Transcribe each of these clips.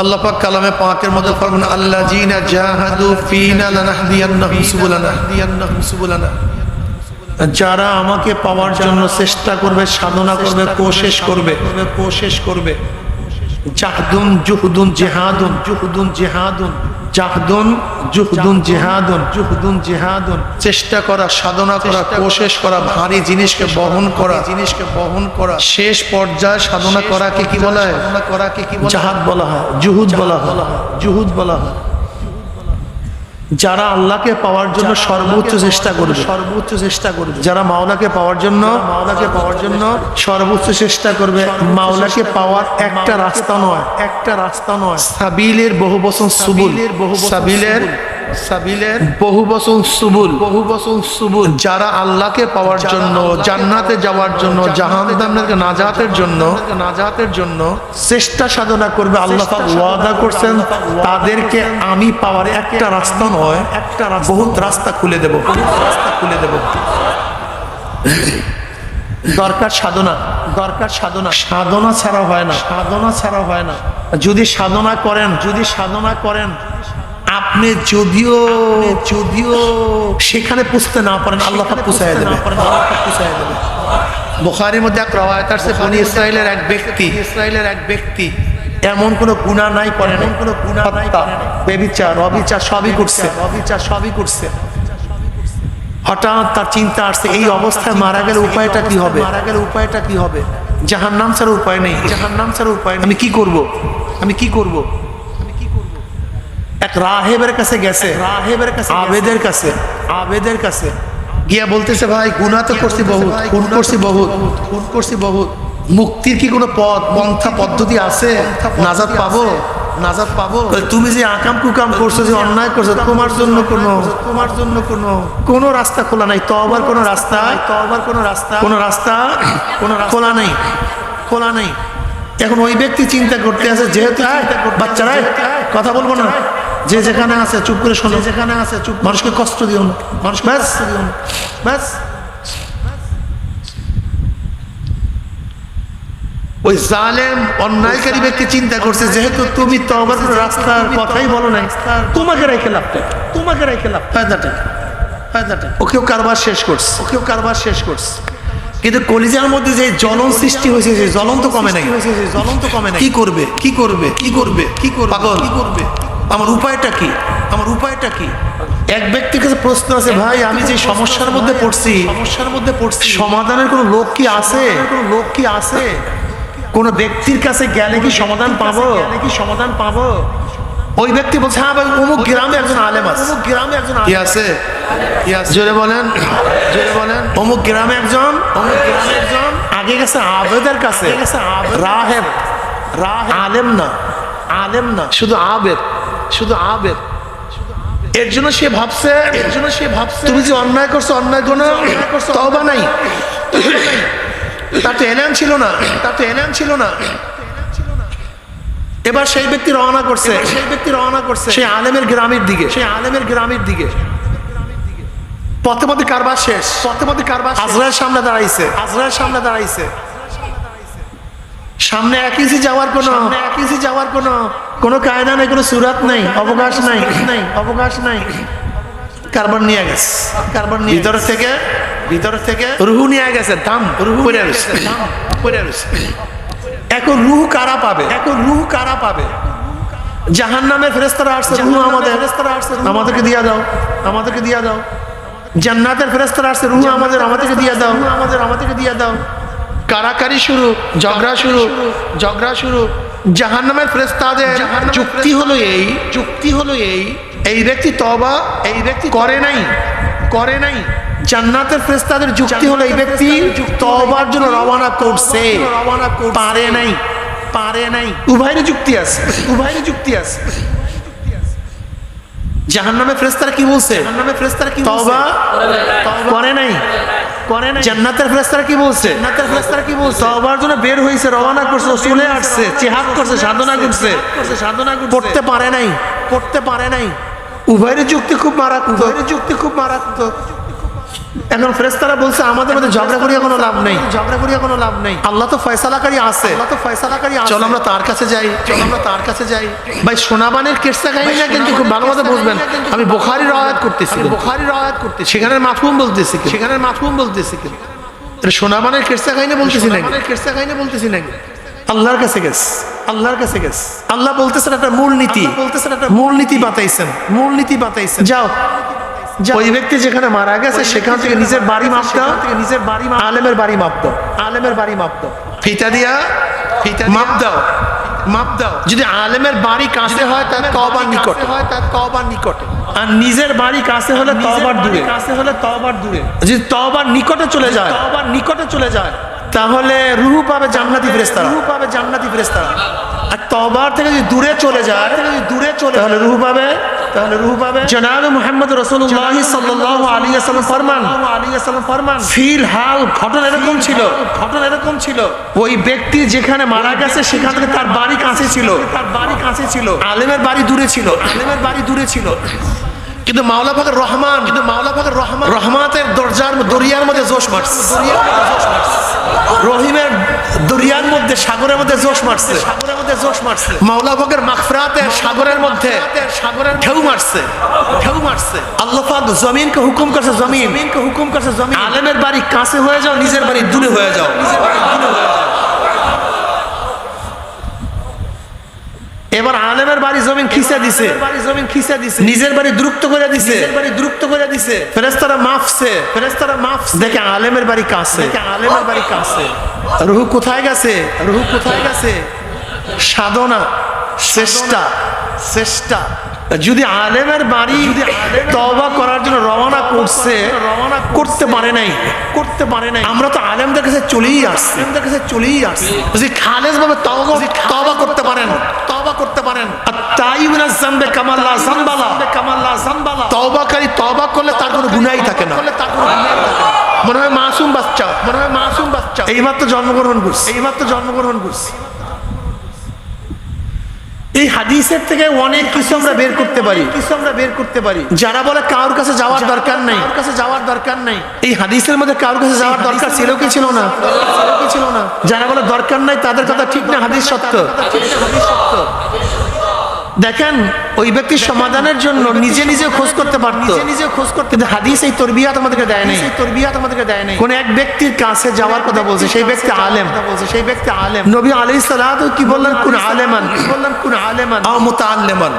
আল্লাহ পাক কালামে পাকের মধ্যে ফরমান আল্লাহ জিনা জাহাদু ফিনা লানাহদিয়ান্নাহুম সুবুলানা। দিয়ান্নাহুম সুবুলানা। যারা আমাকে পাওয়ার জন্য চেষ্টা করবে সাধনা করবে কোশেষ করবে। কোশেষ করবে। জাহদুন জুহদুন জেহাদুন। জুহদুন জেহাদুন। জাহদুন জুহদুন জেহাদুন জুহদুন। জেহাদুন চেষ্টা করা সাধনা করা কোশেষ করা। ভারী জিনিসকে বহন করা। জিনিসকে বহন করা। শেষ পর্যায়ে সাধনা করাকে কি বলা হয়? সাধনা করাকে কি জাহাদ বলা হয়। জুহুদ বলা হয় জুহুদ বলা হয়। যারা আল্লাহকে পাওয়ার জন্য সর্বোচ্চ চেষ্টা করবে। সর্বোচ্চ চেষ্টা করবে। যারা মাওলাকে পাওয়ার জন্য মাওলাকে পাওয়ার জন্য সর্বোচ্চ চেষ্টা করবে। মাওলাকে পাওয়ার একটা রাস্তা নয়। একটা রাস্তা নয়। সাবিলের বহু বছর সুবুল বহু সাবিলের সাবিলের বহু বছর সুবুল। বহু বছর সুবুল। যারা আল্লাহকে পাওয়ার জন্য জান্নাতে যাওয়ার জন্য জাহান্নামকে নাজাতের জন্য নাজাতের জন্য চেষ্টা সাধনা করবে আল্লাহ পাক ওয়াদা করছেন তাদেরকে আমি পাওয়ার একটা রাস্তা নয় একটা বহুত রাস্তা খুলে দেব রাস্তা খুলে দেব। দরকার সাধনা দরকার সাধনা। সাধনা ছাড়া হয় না। সাধনা ছাড়া হয় না। যদি সাধনা করেন যদি সাধনা করেন আপনি যদিও যদিও সেখানে পুষতে না পারেন আল্লাহ পুষায় দেবে পুষায় বুখারীর মধ্যে এক রওয়ায়াত আছে বনি ইসরাইলের এক ব্যক্তি ইসরাইলের এক ব্যক্তি। এমন কোনো গুণা নাই করেন এমন কোনো গুণা নাই বেবিচার অবিচার সবই করছে। অবিচার সবই করছে। হঠাৎ তার চিন্তা আসছে এই অবস্থায় মারা গেলে উপায়টা কি হবে? মারা গেলে উপায়টা কি হবে? জাহান নাম ছাড়া উপায় নেই। জাহান নাম ছাড়া উপায় নেই। আমি কি করব? আমি কি করব? এক রাহেবের কাছে গেছে। রাহেবের কাছে আবেদের কাছে। আবেদের কাছে। গিয়া বলতেছে ভাই গুনাহ তো করছি বহুত খুন করছি বহুত খুন করছি বহুত। মুক্তির কি কোনো পথ পন্থা পদ্ধতি আছে? নাজাত পাবো? নাজাত পাবো? তুমি যে আকাম কুকাম করছ যে অন্যায় করছ তোমার জন্য কোনো তোমার জন্য কোনো কোনো রাস্তা খোলা নাই। তবার কোনো রাস্তা তবার কোনো রাস্তা কোনো রাস্তা কোনো খোলা নেই। খোলা নেই। এখন ওই ব্যক্তি চিন্তা করতে আছে যেহেতু বাচ্চারা কথা বলব না। যে যেখানে আছে চুপ করে শোনো। যেখানে আছে চুপ মানুষকে কষ্ট দিও না। মানুষ ব্যাস। দিও না। ব্যাস। ওই জালেম অন্যায়কারী ব্যক্তি চিন্তা করছে যেহেতু তুমি তবার কোনো রাস্তার কথাই বলো নাই তোমাকে রেখে লাভটা তোমাকে রেখে লাভ ফায়দাটা ফায়দাটা ওকেও কারবার শেষ করছে। ওকেও কারবার শেষ করছে। কিন্তু কলিজার মধ্যে যে জ্বলন সৃষ্টি হয়েছে যে জ্বলন তো কমে নাই। জ্বলন তো কমে নাই। কি করবে? কি করবে? কি করবে? কি করবে কি করবে? আমার উপায়টা কি? আমার উপায়টা কি? এক ব্যক্তির কাছে প্রশ্ন আছে ভাই আমি যে সমস্যার মধ্যে পড়ছি সমস্যার মধ্যে পড়ছি। সমাধানের কোনো লোক কি আছে? কোনো লোক কি আছে? কোন ব্যক্তির কাছে গেলে কি সমাধান পাবো? গেলে কি সমাধান পাবো? ওই ব্যক্তি বলছে হ্যাঁ ভাই অমুক গ্রামে একজন আলেম আছে। অমুক গ্রামে একজন কি আছে? কি আছে? জোরে বলেন। জোরে বলেন। অমুক গ্রামে একজন অমুক গ্রামে একজন আগে গেছে আবেদের কাছে। রাহেব। রাহ আলেম না। আলেম না। শুধু আবেদ। শুধু আবেদ। এর জন্য সে ভাবছে এর জন্য সে ভাবছে তুমি যে অন্যায় করছ অন্যায় কোনো তওবা নাই। তার তো এলান ছিল না। তার তো এলান ছিল না। এবার সেই ব্যক্তি রওনা করছে। সেই ব্যক্তি রওনা করছে। সেই আলেমের গ্রামের দিকে। সেই আলেমের গ্রামের দিকে। পথে পথে কারবার শেষ। পথে পথে কারবার আজরায়ের সামনে দাঁড়াইছে। আজরায়ের সামনে দাঁড়াইছে। সামনে এক ইঞ্চি যাওয়ার কোনো এক ইঞ্চি যাওয়ার কোনো কোনো কায়দা নেই কোনো সুরাত নাই অবকাশ নাই নাই অবকাশ নাই। কারবার নিয়ে গেছে। কারবার নিয়ে ভিতর থেকে ভিতর থেকে রুহু নিয়ে গেছে দাম রুহু পড়ে রয়েছে। দাম পড়ে রয়েছে। এখন রুহু কারা পাবে? এখন রুহু কারা পাবে? জাহান নামের ফেরেস্তারা আসছে রুহু আমাদের। ফেরেস্তারা আসছে আমাদেরকে দিয়া দাও আমাদেরকে দিয়া দাও। জান্নাতের ফেরেস্তারা আসছে রুহু আমাদের আমাদেরকে দিয়া দাও। আমাদের আমাদেরকে দিয়া দাও। কারাকারি শুরু ঝগড়া শুরু ঝগড়া শুরু। জাহান্নামের ফেরেস্তাদের যুক্তি হলো এই যুক্তি হলো এই এই ব্যক্তি তবা এই ব্যক্তি করে নাই করে নাই। জান্নাতের ফেরেস্তাদের যুক্তি হলো এই ব্যক্তি তবার জন্য রওনা করছে। রওনা পারে নাই পারে নাই। উভয়ের যুক্তি আছে উভয়ের যুক্তি আছে। জাহান্নামে ফ্রেস্তারা কি বলছে? জাহান্নামে ফেরেস্তারা কি তওবা করে নাই। করে না জান্নাতের কি বলছে? জান্নাতের কি বলছে? তওবার জন্য বের হইছে রওনা করছে চলে আসছে জিহাদ করছে সাধনা করছে। সাধনা করতে পারে নাই করতে পারে নাই। উভয়ের যুক্তি খুব মারাত্মক। উভয়ের যুক্তি খুব মারাত্মক। এখন ফেরেস্তারা বলছে আমাদের মধ্যে ঝগড়া করিয়া কোনো লাভ নেই। ঝগড়া করিয়া কোনো লাভ নেই। আল্লাহ তো ফয়সালাকারী আছে। আল্লাহ তো ফয়সালাকারী আছে। চল আমরা তার কাছে যাই। চল আমরা তার কাছে যাই। ভাই সোনাবানের কেসটা কাহিনী না কিন্তু খুব ভালো মতো বুঝবেন। আমি বোখারি রয়াত করতেছি বোখারি রয়াত করতেছি। সেখানে মাফহুম বলতেছি সেখানে মাফহুম বলতেছি কিন্তু। সোনাবানের কেসটা কাহিনী বলতেছি নাকি? কেসটা কাহিনী বলতেছি নাকি? আল্লাহর কাছে গেছ। আল্লাহর কাছে গেছ। আল্লাহ বলতেছেন একটা মূল নীতি বলতেছেন একটা মূল নীতি বাতাইছেন। মূল নীতি বাতাইছেন। যাও। ওই ব্যক্তি যেখানে মারা গেছে সেখান থেকে নিজের বাড়ি মাপ দাও নিজের বাড়ি আলেমের বাড়ি মাপ দাও আলেমের বাড়ি মাপ দাও ফিতা দিয়া ফিতা মাপ দাও। মাপ দাও। যদি আলেমের বাড়ি কাছে হয় তার তবার নিকটে। হয় তার তবার নিকটে। আর নিজের বাড়ি কাছে হলে তবার দূরে। কাছে হলে তবার দূরে। যদি তবার নিকটে চলে যায় তবার নিকটে চলে যায় তাহলে রুহু পাবে জান্নাতি ফেরেস্তারা রুহু পাবে জান্নাতি ফেরেস্তারা আর তবার থেকে যদি দূরে চলে যায় থেকে যদি দূরে চলে তাহলে রুহু পাবে তাহলে রুহু পাবে? জনাব মুহাম্মদ রাসূলুল্লাহ সাল্লাল্লাহু আলাইহি ওয়াসাল্লাম ফরমান। আলাইহি ওয়াসাল্লাম ফরমান। ফিল হাল ঘটনা এরকম ছিল। ঘটনা এরকম ছিল। ওই ব্যক্তি যেখানে মারা গেছে সেখান থেকে তার বাড়ি কাছে ছিল। তার বাড়ি কাছে ছিল। আলেমের বাড়ি দূরে ছিল। আলেমের বাড়ি দূরে ছিল। কিন্তু মাওলা ফাকের রহমান কিন্তু মাওলা ফাকের রহমান। রহমাতের দরজার দরিয়ার মধ্যে জোশ মারছে। রহিমের দরিয়ার মধ্যে সাগরের মধ্যে জোশ মারছে। সাগরের মধ্যে জোশ মারছে মাওলা ফাকের মাগফিরাতের সাগরের মধ্যে সাগরের ঢেউ মারছে। ঢেউ মারছে। আল্লাহ পাক জমিনকে হুকুম করছে জমিন। জমিনকে হুকুম করছে জমিন। আলেমের বাড়ি কাছে হয়ে যাও নিজের বাড়ি দূরে হয়ে যাও নিজের বাড়ি দূরে হয়ে যাও। এবার আলেমের বাড়ি জমিন খিসে দিছে। বাড়ি জমিন খিসে দিছে। নিজের বাড়ি দ্রুপ্ত করে দিছে। নিজের বাড়ি দ্রুপ্ত করে দিছে। ফেরেশতারা মাফছে ফেরেস্তারা মাফ দেখে আলেমের বাড়ি কাছে। দেখে আলেমের বাড়ি কাছে। রুহু কোথায় গেছে? রুহু কোথায় গেছে? সাধনা। চেষ্টা চেষ্টা যদি আলেমের বাড়ি যদি তওবা করার জন্য রওনা করছে রওনা করতে পারে নাই। করতে পারে নাই। আমরা তো আলেমদের কাছে চলেই আসছি। আলেমদের কাছে চলেই আসছি। যদি খালেজ ভাবে তওবা করতে পারেন। তওবা করতে পারেন। আর তাই জানবে কামাল্লা জানবালা কামাল্লা জানবালা তওবাকারী তওবা করলে তার কোনো থাকে না। করলে তার কোনো গুনাহই থাকে না। মনে হয় মাসুম বাচ্চা। মনে হয় মাসুম বাচ্চা। এইমাত্র জন্মগ্রহণ করছে। এইমাত্র জন্মগ্রহণ করছে। এই হাদিসের থেকে অনেক কিছু আমরা বের করতে পারি। কিছু আমরা বের করতে পারি। যারা বলে কারোর কাছে যাওয়ার দরকার নাই। কাছে যাওয়ার দরকার নাই। এই হাদিসের মধ্যে কারোর কাছে যাওয়ার দরকার ছিল কি ছিল না? কি ছিল না। যারা বলে দরকার নাই তাদের কথা ঠিক না হাদিস সত্য। হাদিস সত্য। দেখেন ওই ব্যক্তির সমাধানের জন্য নিজে নিজে খোঁজ করতে পারতো। নিজে নিজে খোঁজ করতে কিন্তু হাদিস এই তরবিয়াত আমাদেরকে দেয় নাই। তরবিয়াত আমাদেরকে দেয় নাই। কোন এক ব্যক্তির কাছে যাওয়ার কথা বলছে সেই ব্যক্তি আলেম। বলছে সেই ব্যক্তি আলেম। নবী আলাইহিস সালাতু কি বললেন? কোন আলেমান। কি বললেন? কোন আলেমান। আও মুতাআল্লিমান।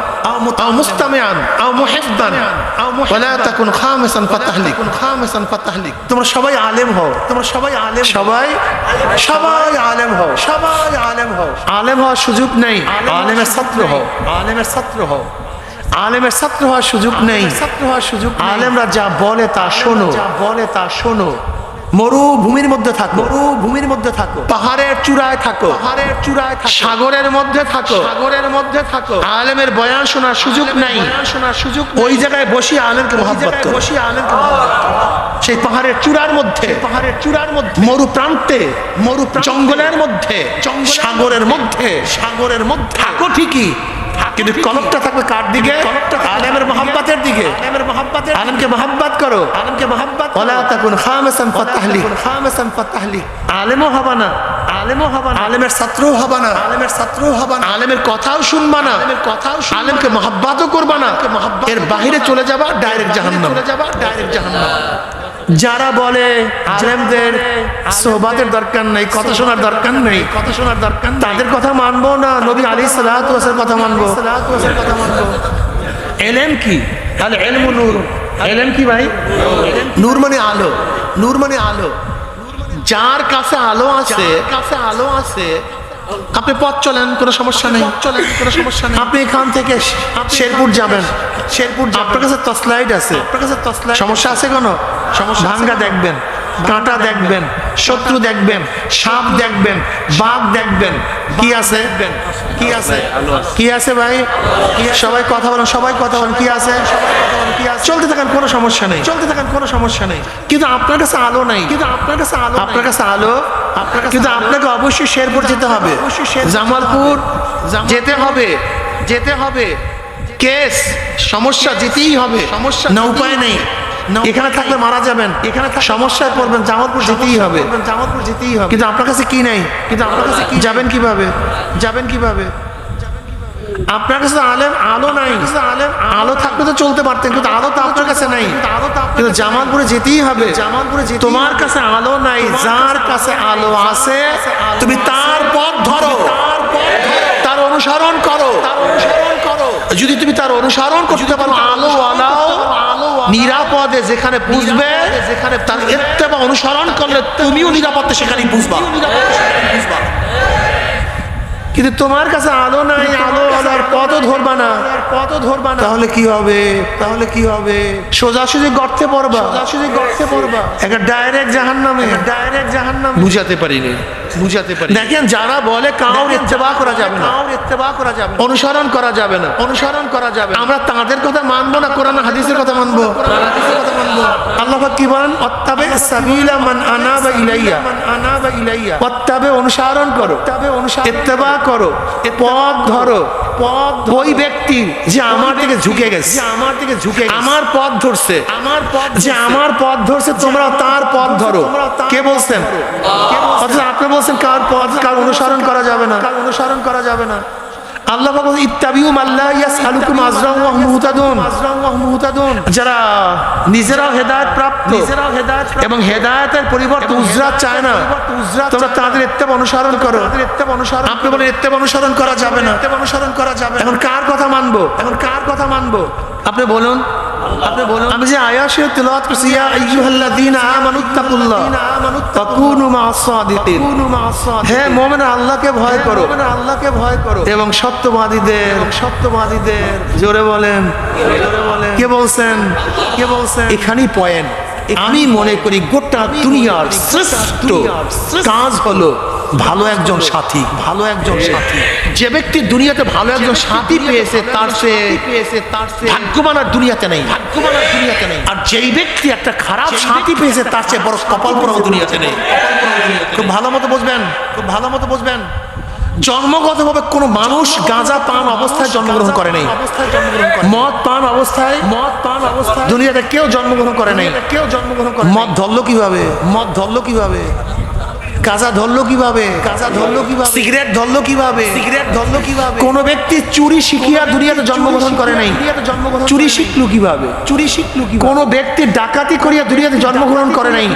আও মুস্তামিআন। আও মুহিব্বান। আও ওয়ালা তাকুন খামিসান ফাতাহলিক। কোন খামিসান ফাতাহলিক। তোমরা সবাই আলেম হও। তোমরা সবাই আলেম সবাই সবাই আলেম হও। সবাই আলেম হও। আলেম হওয়ার সুযোগ নেই। আলেমের ছাত্র হও। আলেমের ছাত্র হও। আলেমের ছাত্র হওয়ার সুযোগ নেই। ছাত্র হওয়ার সুযোগ আলেমরা যা বলে তা শোনো। যা বলে তা শোনো। মরুভূমির মধ্যে থাকো। মরুভূমির মধ্যে থাকো। পাহাড়ের চূড়ায় থাকো। পাহাড়ের চূড়ায় থাকো। সাগরের মধ্যে থাকো। সাগরের মধ্যে থাকো। আলেমের বয়ান শোনার সুযোগ নাই। শোনার সুযোগ ওই জায়গায় বসি আলেমকে মহব্বত করো। বসি আলেমকে। সেই পাহাড়ের চূড়ার মধ্যে। পাহাড়ের চূড়ার মধ্যে। মরু প্রান্তে মরু জঙ্গলের মধ্যে। সাগরের মধ্যে। সাগরের মধ্যে। থাকো ঠিকই। কিন্তু কলকটা থাকবে কার দিকে? আলেমের মহাব্বাতের দিকে। আলেমের মহাব্বাতের আলেমকে মহাব্বাত করো। আলেমকে মহাব্বাত ওলা তাকুন খামেসান ফাতাহলি। খামেসান ফাতাহলি। আলেমও হবা না। আলেমও হবা না। আলেমের ছাত্রও হবা না। আলেমের ছাত্রও হবা না। আলেমের কথাও শুনবা না। আলেমের কথাও আলেমকে মহাব্বাতও করবা না। এর বাহিরে চলে যাবা ডাইরেক্ট জাহান্নাম। চলে যাবা ডাইরেক্ট জাহান্নাম। যারা বলে আলেমদের সোহবাতের দরকার নেই কথা শোনার দরকার নেই কথা শোনার দরকার তাদের কথা মানবো না? নবী আলী সালাহাতের কথা মানবো সালাহাতের কথা মানবো? এলেম কি? তাহলে এলম নূর। এলেম কি ভাই? নূর মানে আলো। নূর মানে আলো। যার কাছে আলো আছে কাছে আলো আছে আপনি পথ চলেন কোনো সমস্যা নেই। চলেন কোনো সমস্যা নেই। আপনি এখান থেকে শেরপুর যাবেন। শেরপুর আপনার কাছে তসলাইট আছে। আপনার কাছে তসলাইট সমস্যা আছে। কোনো? সমস্যা ভাঙ্গা দেখবেন কাঁটা দেখবেন। শত্রু দেখবেন সাপ দেখবেন বাঘ দেখবেন। কি আছে? কি আছে? কি আছে ভাই? সবাই কথা বলেন সবাই কথা বলেন কি আছে? চলতে থাকেন কোনো সমস্যা নেই। চলতে থাকেন কোনো সমস্যা নেই। কিন্তু আপনার কাছে আলো নাই। কিন্তু আপনার কাছে আলো আপনার কাছে আলো কিন্তু আপনাকে অবশ্যই শেরপুর যেতে হবে। জামালপুর যেতে হবে যেতে হবে। কেস সমস্যা যেতেই হবে। সমস্যা না উপায় নেই। এখানে থাকলে মারা যাবেন। এখানে সমস্যায় পড়বেন জামালপুর যেতেই হবে। জামালপুর যেতেই হবে। কিন্তু আপনার কাছে কি নাই? কিন্তু আপনার কাছে কি যাবেন কীভাবে? যাবেন কীভাবে? আপনার কাছে আলেম আলো নাই। আলেম আলো থাকলে তো চলতে পারতেন কিন্তু আলো তো আপনার কাছে নাই। আলো কিন্তু জামালপুরে যেতেই হবে। জামালপুরে যে তোমার কাছে আলো নাই যার কাছে আলো আছে তুমি তার পথ ধরো। তার অনুসরণ করো। অনুসরণ করো যদি তুমি তার অনুসরণ করতে পারো আলো আলাও নিরাপদে যেখানে বুঝবে যেখানে তার এত্তেবা অনুসরণ করলে তুমিও নিরাপদে সেখানেই বুঝবা কিন্তু তোমার কাছে আলো নাই আলো আলোর পথও ধরবা না। পথও ধরবা না। তাহলে কি হবে? তাহলে কি হবে? সোজাসুজি গর্তে পড়বা। সোজাসুজি গর্তে পড়বা। একটা ডাইরেক্ট জাহান্নামে। ডাইরেক্ট জাহান্নামে। বুঝাতে পারিনি। বুঝাতে পারি। দেখেন যারা বলে কাউর ইত্তেবা করা যাবে না কাউর ইত্তেবা করা যাবে না, অনুসরণ করা যাবে না অনুসরণ করা যাবে আমরা তাদের কথা মানবো না কোরআন হাদিসের কথা মানবো? হাদিসের কথা মানবো। আল্লাহ কি বলেন? অত্তাবে সাবিলা মান আনাবা ইলাইয়া। মান আনাবা ইলাইয়া অত্তাবে অনুসরণ করো। তবে অনুসরণ ইত্তেবা করো। পথ ধরো। পথ ওই ব্যক্তি যে আমার দিকে ঝুঁকে গেছে। আমার দিকে ঝুঁকে আমার পথ ধরছে। আমার পথ যে আমার পথ ধরছে তোমরা তার পথ ধরো। কে বলছেন? অথচ আপনি বলছেন কার পথ? কার অনুসরণ করা যাবে না। কার অনুসরণ করা যাবে না। আল্লাহ ইত্তাবিউ মুহতাদুন মুহতাদুন। যারা নিজেরাও হেদায়েত প্রাপ্ত নিজেরাও হেদায়েত এবং হেদায়েতের পরিবর্তে উজরাত চায় না তোমরা তাদের ইত্তেবা অনুসরণ করো। তাদের ইত্তেবা অনুসরণ আপনি বলেন ইত্তেবা অনুসরণ করা যাবে না। ইত্তেবা অনুসরণ করা যাবে। এখন কার কথা মানবো? এখন কার কথা মানবো? আপনি বলুন। আপনি বলুন। আমি যে আয়াসে তেলাওয়াত করছি ইয়া আইয়ুহাল্লাযীনা আমানুত্তাকুল্লাহ তাকুনু মা'আস সাদিকিন হে মুমিন আল্লাহকে ভয় করো। আল্লাহকে ভয় করো। এবং সত্যবাদীদের সত্যবাদীদের জোরে বলেন। জোরে বলেন। কে বলছেন? কে বলছেন? এখানেই পয়েন্ট। আমি মনে করি গোটা দুনিয়ার শ্রেষ্ঠ কাজ হলো ভালো একজন সাথী ভালো একজন সাথী। যে ব্যক্তি দুনিয়াতে ভালো একজন সাথী পেয়েছে তার সে পেয়েছে তার সে ভাগ্যবান আর দুনিয়াতে নেই। ভাগ্যবান আর দুনিয়াতে নেই। আর যেই ব্যক্তি একটা খারাপ সাথী পেয়েছে তার চেয়ে বড় কপাল পরাও দুনিয়াতে নেই। খুব ভালো মতো বুঝবেন? খুব ভালো মতো বুঝবেন? জন্মগতভাবে কোনো মানুষ গাঁজা পান অবস্থায় জন্মগ্রহণ করে নাই। মদ পান অবস্থায় মদ পান অবস্থায় দুনিয়াতে কেউ জন্মগ্রহণ করে নাই। কেউ জন্মগ্রহণ করে মদ ধরলো কীভাবে? মদ ধরলো কীভাবে? গাঁজা ধরলো কীভাবে? গাঁজা ধরলো কীভাবে? সিগারেট ধরলো কীভাবে? সিগারেট ধরলো কীভাবে? কোন ব্যক্তি চুরি শিখিয়া দুনিয়াতে জন্মগ্রহণ করে নাই। জন্মগ্রহণ চুরি শিখলো কীভাবে? চুরি শিখলো কি কোন ব্যক্তি ডাকাতি করিয়া দুনিয়াতে জন্মগ্রহণ করে নাই।